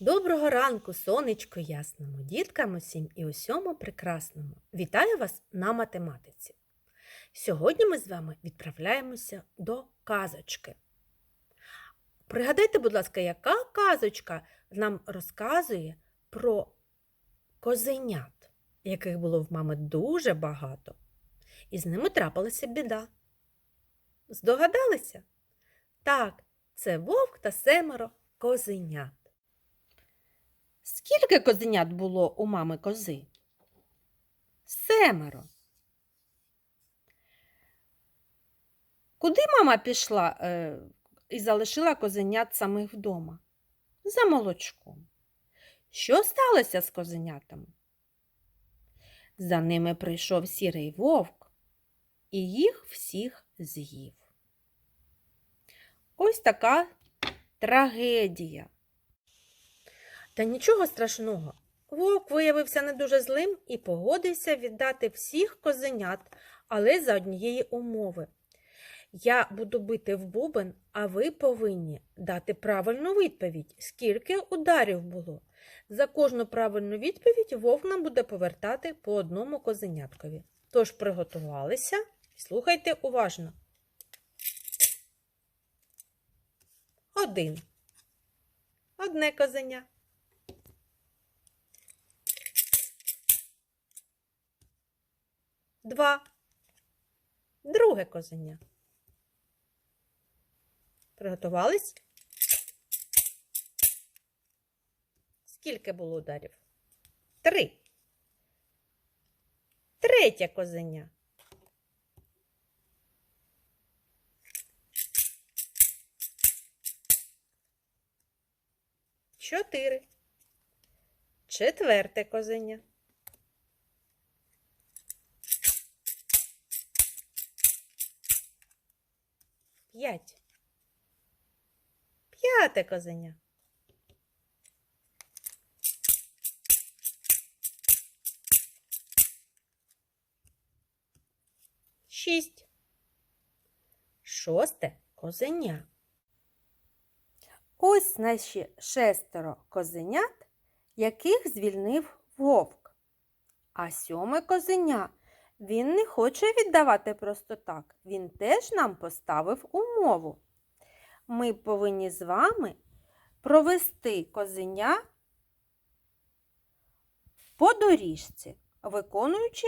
Доброго ранку, сонечко ясному, діткам усім і усьому прекрасному. Вітаю вас на математиці. Сьогодні ми з вами відправляємося до казочки. Пригадайте, будь ласка, яка казочка нам розказує про козенят, яких було в мами дуже багато, і з ними трапилася біда. Здогадалися? Так, це вовк та семеро козенят. Скільки козенят було у мами кози? Семеро. Куди мама пішла е, і залишила козенят самих вдома? За молочком. Що сталося з козенятами? За ними прийшов сірий вовк і їх всіх з'їв. Ось така трагедія. Та нічого страшного. Вовк виявився не дуже злим і погодився віддати всіх козенят, але за однієї умови. Я буду бити в бубен, а ви повинні дати правильну відповідь, скільки ударів було. За кожну правильну відповідь вовк нам буде повертати по одному козеняткові. Тож приготувалися і слухайте уважно. Один. Одне козеня. Два. Друге козеня. Приготувались? Скільки було ударів? Три. Третє козеня. Чотири. Четверте козеня. П'ять. П'яте козеня. Шість. Шосте козеня. Ось наші шестеро козенят, яких звільнив вовк. А сьоме козеня він не хоче віддавати просто так. Він теж нам поставив умову. Ми повинні з вами провести козеня по доріжці, виконуючи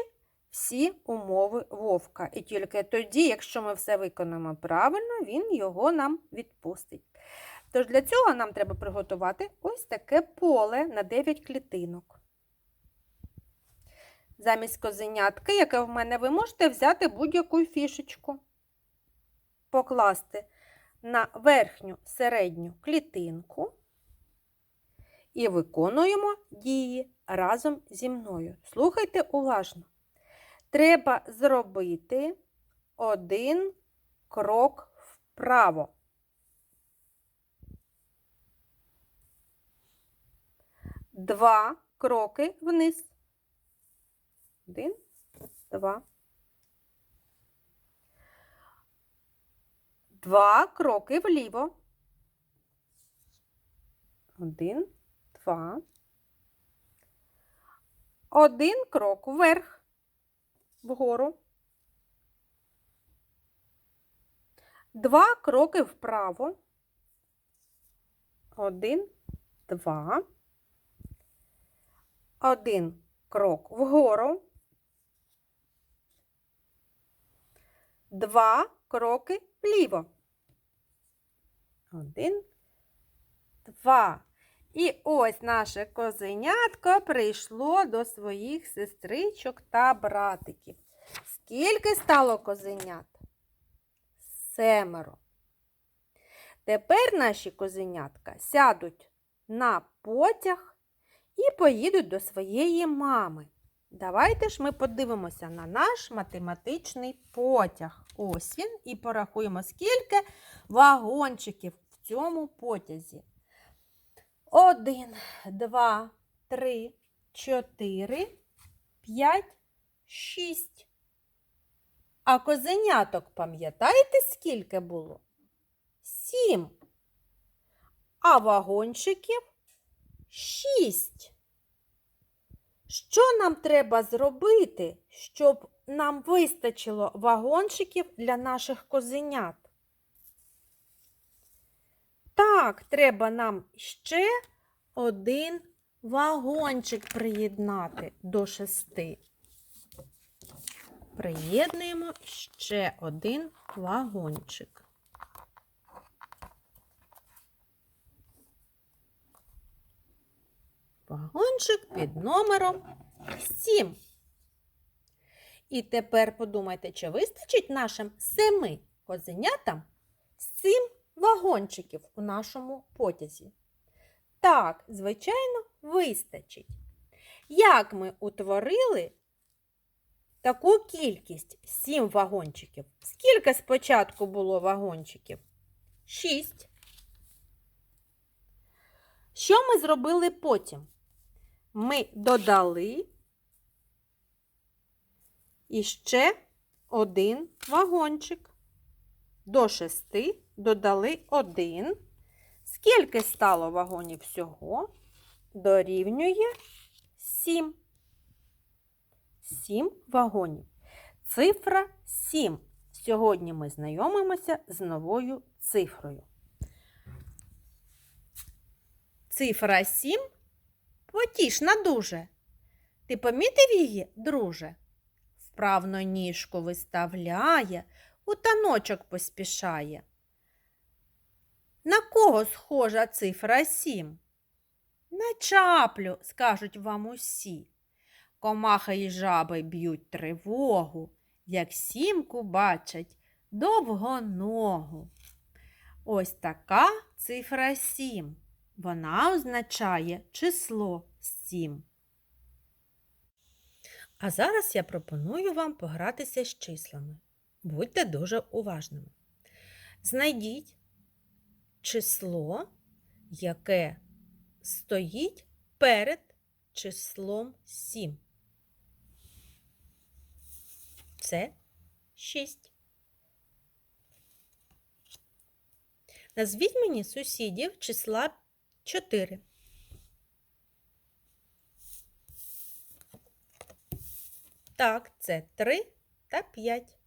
всі умови вовка. І тільки тоді, якщо ми все виконаємо правильно, він його нам відпустить. Тож для цього нам треба приготувати ось таке поле на 9 клітинок. Замість козенятки, яке в мене, ви можете взяти будь-яку фішечку, покласти на верхню середню клітинку і виконуємо дії разом зі мною. Слухайте уважно. Треба зробити один крок вправо. Два кроки вниз. Один, два. Два кроки вліво. Один, два. Один крок вверх, вгору. Два кроки вправо. Один, два. Один крок вгору. Два кроки вліво. Один, два. І ось наше козенятко прийшло до своїх сестричок та братиків. Скільки стало козенят? Семеро. Тепер наші козенятка сядуть на потяг і поїдуть до своєї мами. Давайте ж ми подивимося на наш математичний потяг. Ось він, і порахуємо, скільки вагончиків в цьому потязі. Один, два, три, чотири, п'ять, шість. А козеняток, пам'ятаєте, скільки було? Сім. А вагончиків 6. Що нам треба зробити, щоб нам вистачило вагончиків для наших козенят? Так, треба нам ще один вагончик приєднати до шести. Приєднуємо ще один вагончик. Вагончик під номером 7. І тепер подумайте, чи вистачить нашим семи козенятам сім вагончиків у нашому потязі? Так, звичайно, вистачить. Як ми утворили таку кількість сім вагончиків? Скільки спочатку було вагончиків? Шість. Що ми зробили потім? Ми додали іще один вагончик. До шести додали один. Скільки стало вагонів всього? Дорівнює сім. Сім вагонів. Цифра 7. Сьогодні ми знайомимося з новою цифрою. Цифра 7 потішна дуже. Ти помітив її, друже? Вправно ніжку виставляє, у таночок поспішає. На кого схожа цифра 7? На чаплю, скажуть вам усі. Комаха і жаби б'ють тривогу, як сімку бачать довгоногу. Ось така цифра 7. Вона означає число 7. А зараз я пропоную вам погратися з числами. Будьте дуже уважними. Знайдіть число, яке стоїть перед числом 7. Це 6. Назвіть мені сусідів числа 4. Так, це 3 та 5.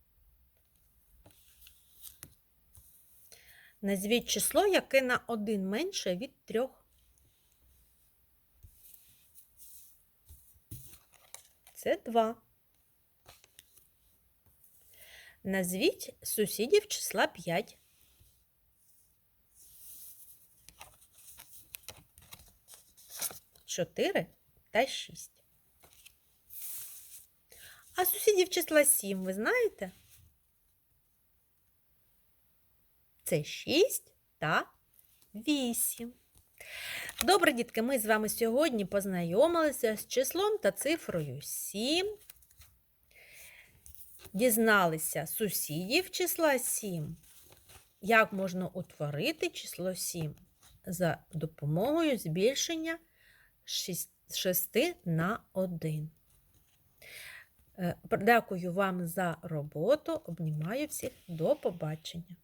Назвіть число, яке на 1 менше від 3. Це 2. Назвіть сусідів числа 5. Чотири та шість. А сусідів числа 7 ви знаєте? Це 6 та 8. Добре, дітки, ми з вами сьогодні познайомилися з числом та цифрою 7. Дізналися сусідів числа 7. Як можна утворити число 7 за допомогою збільшення 6 на 1. Е, Дякую вам за роботу. Обнімаю всіх. До побачення.